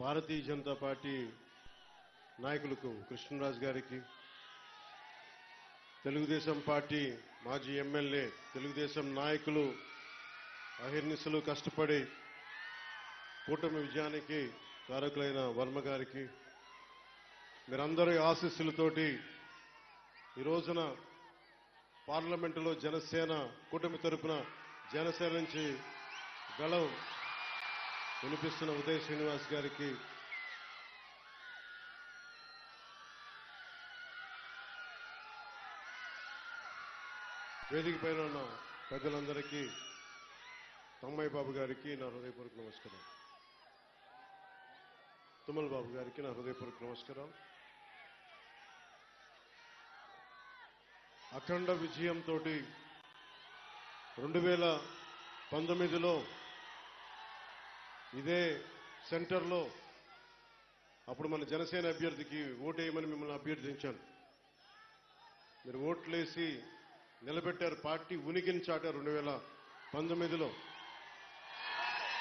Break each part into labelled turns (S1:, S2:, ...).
S1: Bharatiya Janata party నాయకులకు కృష్ణరాజు గారికి Telugu Desam party మాజీ ఎమ్మెల్యే తెలుగుదేశం నాయకులు అహిర్నిశలు కష్టపడి కూటమి విజయానికి కారకులైన వర్మ గారికి మీరందరి ఆశీస్సులతోటి ఈ రోజున పార్లమెంటులో జనసేన కూటమి తరపున జనసేన నుంచి గళం వినిపిస్తున్న ఉదయ్ శ్రీనివాస్ గారికి వేదిక పైన ఉన్న పెద్దలందరికీ తమ్మయ్య బాబు గారికి నా హృదయపూర్వక నమస్కారం తుమ్మల బాబు గారికి నా హృదయపూర్వక నమస్కారం అఖండ విజయంతో రెండు వేల పంతొమ్మిదిలో ఇదే సెంటర్లో అప్పుడు మన జనసేన అభ్యర్థికి ఓటేయమని మిమ్మల్ని అభ్యర్థించాను. మీరు ఓట్లేసి నిలబెట్టారు పార్టీ ఉనికిని చాటారు రెండు వేల పంతొమ్మిదిలో.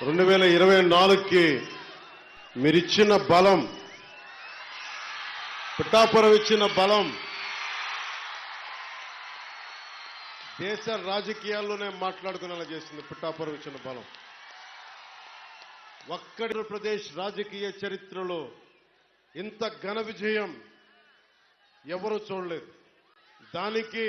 S1: రెండు వేల ఇరవై నాలుగుకి మీరిచ్చిన బలం పిఠాపురం ఇచ్చిన బలం దేశ రాజకీయాల్లోనే మాట్లాడుకునేలా చేసింది పిఠాపురం ఇచ్చిన బలం. ఒక్కడి ప్రదేశ్ రాజకీయ చరిత్రలో ఇంత ఘన విజయం ఎవరు చూడలేదు. దానికి